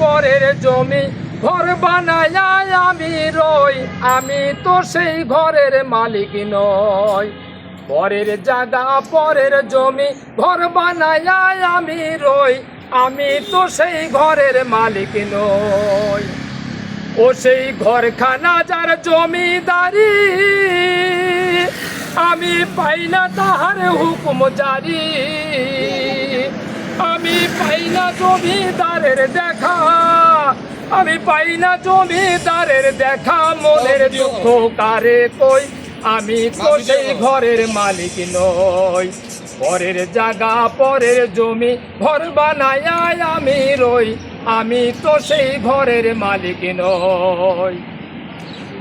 পরের জমি ঘর বানায় আমি রই, আমি তো সেই ঘরের মালিক নই। পরের জায়গা, পরের জমি ঘর বানায় আমি রই, আমি তো সেই ঘরের মালিক নই। ও সেই ঘরখানা যার জমিদারি, আমি পাই না তাহার হুকুম জারি। না জমিদারের দেখা। আমি পাই না জমিদারের দেখা মনের দুঃখ কারে কই? আমি তো সেই ঘরের মালিক নই। পরের জায়গা পরের জমি ঘর বানায় আমি রই। আমি তো সেই ঘরের মালিক নই।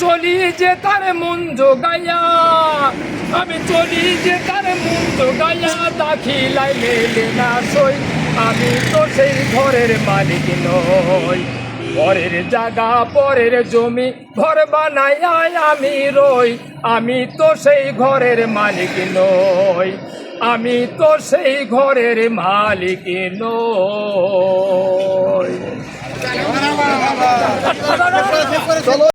চলি যে তার মন গাইয়া আমি চলি যে তার মন গাইয়া দাখিলাই মেলে না সই। আমি তো সেই ঘরের মালিক নই। পরের জায়গা, পরের জমি, ঘর বানাই আমি রই। আমি তো সেই ঘরের মালিক নই। আমি তো সেই ঘরের মালিক নই।